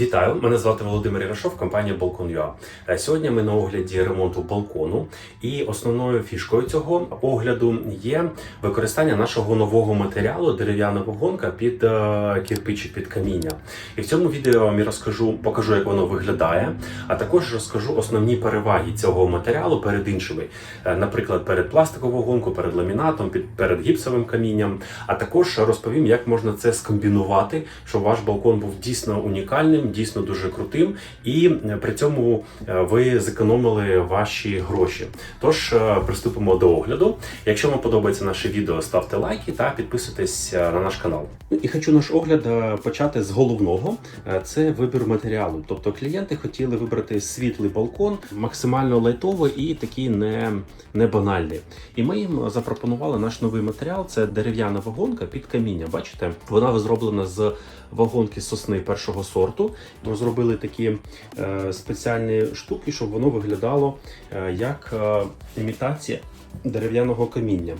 Вітаю, мене звати Володимир Ярошов, компанія Balkon.ua. Е, Сьогодні ми на огляді ремонту балкону, і основною фішкою цього огляду є використання нашого нового матеріалу дерев'яна вагонка під е, кирпичі під каміння. І в цьому відео я вам розкажу, покажу, як воно виглядає, а також розкажу основні переваги цього матеріалу перед іншими, Е, наприклад, перед пластиковою вагонкою, перед ламінатом, перед гіпсовим камінням. А також розповім, як можна це скомбінувати, щоб ваш балкон був дійсно унікальним, дійсно дуже крутим, і е, при цьому е, ви зекономили ваші гроші. Тож е, приступимо до огляду. Якщо вам подобається наше відео, ставте лайки та підписуйтесь на наш канал. І хочу наш огляд почати з головного: це вибір матеріалу. Тобто клієнти хотіли вибрати світлий балкон, максимально лайтовий і такий не, не банальний. І ми їм запропонували наш новий матеріал. Це дерев'яна вагонка під каміння. Бачите, вона зроблена з вагонки сосни першого сорту. Ми зробили такі е, спеціальні штуки, щоб воно виглядало е, як е, імітація дерев'яного каміння.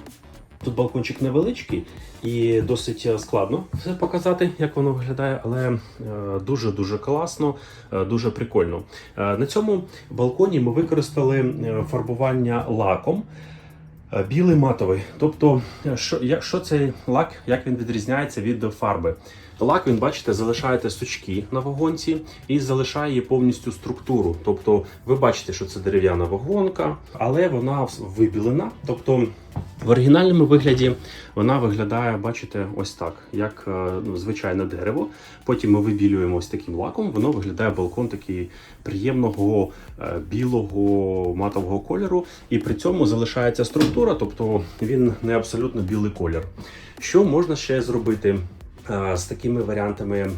Тут балкончик невеличкий і досить складно все показати, як воно виглядає, але дуже дуже класно, дуже прикольно. На цьому балконі ми використали фарбування лаком. Е, Білий матовий. Тобто, е, що, як- що цей лак, як він відрізняється від фарби? Лак, він, бачите, залишаєте сучки на вагонці і залишає повністю структуру. Тобто, ви бачите, що це дерев'яна вагонка, але вона вибілена. Тобто, в оригінальному вигляді вона виглядає, бачите, ось так, як е, ну, звичайне дерево. Потім ми вибілюємо ось таким лаком. Воно виглядає балкон такий приємного е, білого матового кольору, і при цьому залишається структура, тобто він не абсолютно білий колір. Що можна ще зробити? Е, З такими варіантами е,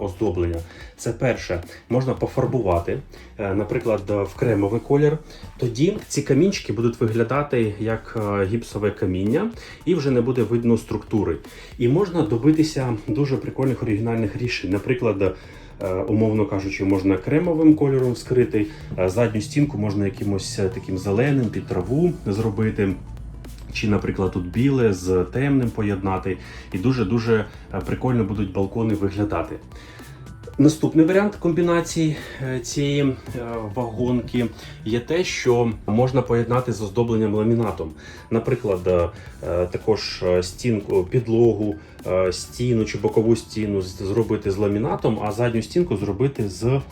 оздоблення, це перше, можна пофарбувати, е, наприклад, в кремовий колір. Тоді ці камінчики будуть виглядати як гіпсове каміння, і вже не буде видно структури. І можна добитися дуже прикольних оригінальних рішень. Наприклад, умовно кажучи, можна кремовим кольором скрити, е, задню стінку можна якимось таким зеленим під траву зробити. Чи, наприклад, тут біле з темним поєднати, і дуже-дуже е, прикольно будуть балкони виглядати. Наступний варіант комбінації е, цієї е, вагонки є те, що можна поєднати з оздобленням ламінатом. Наприклад, також стінку, підлогу, стіну чи бокову стіну зробити з ламінатом, а задню стінку зробити з е,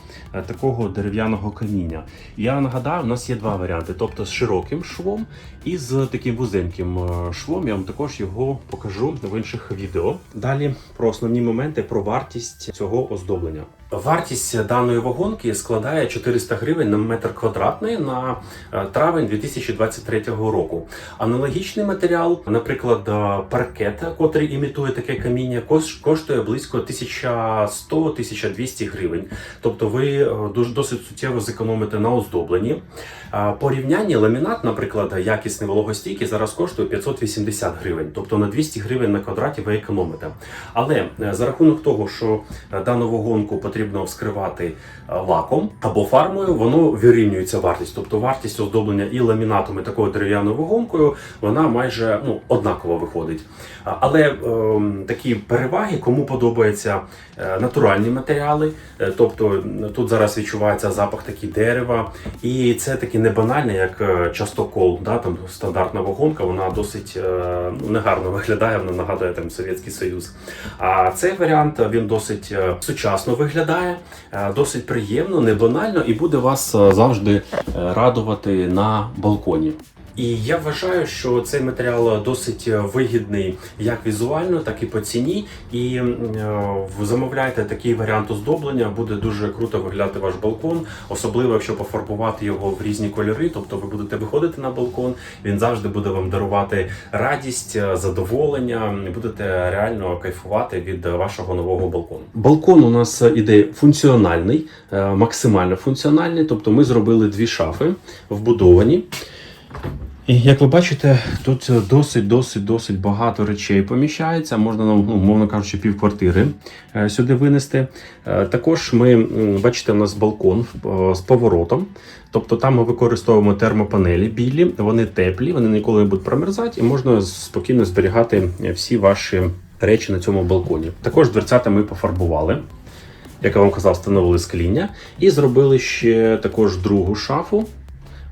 такого дерев'яного каміння. Я нагадаю, у нас є два варіанти: тобто з широким швом і з таким вузеньким е, швом. Я вам також його покажу в інших відео. Далі про основні моменти про вартість цього оздоблення. Вартість даної вагонки складає 400 гривень на метр квадратний на е, травень 2023 року. Аналогічний матеріал, наприклад, е, паркет, котрий імітує таке каміння, коштує близько 1100-1200 гривень. Тобто ви е, досить суттєво зекономите на оздобленні. Порівняння ламінат, наприклад, якісний вологостійкий, зараз коштує 580 гривень, тобто на 200 гривень на квадраті ви економите. Але е, за рахунок того, що е, дану вагонку потрібно вскривати е, лаком або фармою, воно вирівнюється вартість. Тобто вартість оздоблення і ламінатом, і такою дерев'яною вагонкою, вона майже ну, однаково виходить. Але ем, такі переваги, кому подобаються е, натуральні матеріали, е, тобто тут зараз відчувається запах такий дерева, і це таки не банальне, як е, частокол, да, там стандартна вагонка, вона досить ну, негарно виглядає, вона нагадує там Совєтський Союз. А цей варіант він досить сучасно виглядає, досить приємно, не банально і буде вас завжди радувати на балконі. І я вважаю, що цей матеріал досить вигідний як візуально, так і по ціні. І е, замовляйте такий варіант оздоблення, буде дуже круто виглядати ваш балкон, особливо якщо пофарбувати його в різні кольори. Тобто ви будете виходити на балкон, він завжди буде вам дарувати радість, е, задоволення, будете реально кайфувати від вашого нового балкону. Балкон у нас е, іде функціональний, максимально функціональний. Тобто ми зробили дві шафи вбудовані. І як ви бачите, тут досить, досить, досить багато речей поміщається. Можна ну, мовно кажучи, півквартири е, сюди винести. Е, Також ми бачите, у нас балкон е, з поворотом. Тобто там ми використовуємо термопанелі білі, вони теплі, вони ніколи не будуть промерзати, і можна спокійно зберігати всі ваші речі на цьому балконі. Також дверцята ми пофарбували. як я вам казав, встановили скління і зробили ще також другу шафу.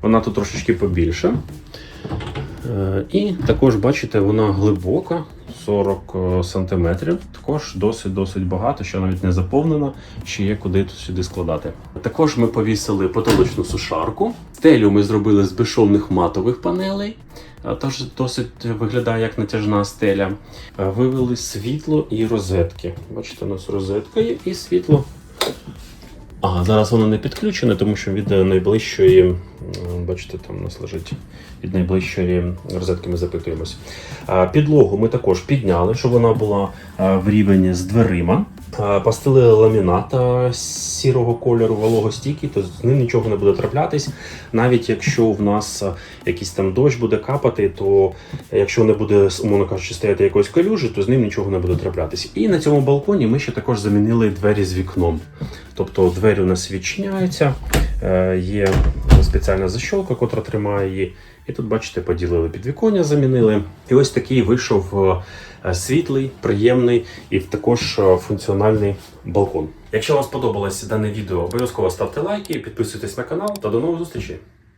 Вона тут трошечки побільше. Е, І також, бачите, вона глибока, 40 сантиметрів. Також досить-досить багато, що навіть не заповнена, ще є куди тут сюди складати. Також ми повісили потолочну сушарку. Стелю ми зробили з безшовних матових панелей. а Тож досить виглядає як натяжна стеля. Е, Вивели світло і розетки. Бачите, у нас розетка є і світло. А зараз воно не підключене, тому що від найближчої, бачите, там нас лежить від найближчої розетки ми запитуємось. Підлогу ми також підняли, щоб вона була в рівні з дверима. А, Постелили ламінат сірого кольору, вологостійкий, то з ним нічого не буде траплятись. Навіть якщо в нас якийсь там дощ буде капати, то якщо не буде, умовно кажучи, стояти якоїсь калюжі, то з ним нічого не буде траплятись. І на цьому балконі ми ще також замінили двері з вікном. Тобто двері у нас відчиняються, е, є спеціальна защолка, котра тримає її. І тут, бачите, поділили підвіконня, замінили. І ось такий вийшов е, світлий, приємний і також е, функціональний балкон. Якщо вам сподобалось дане відео, обов'язково ставте лайки, підписуйтесь на канал та до нових зустрічей.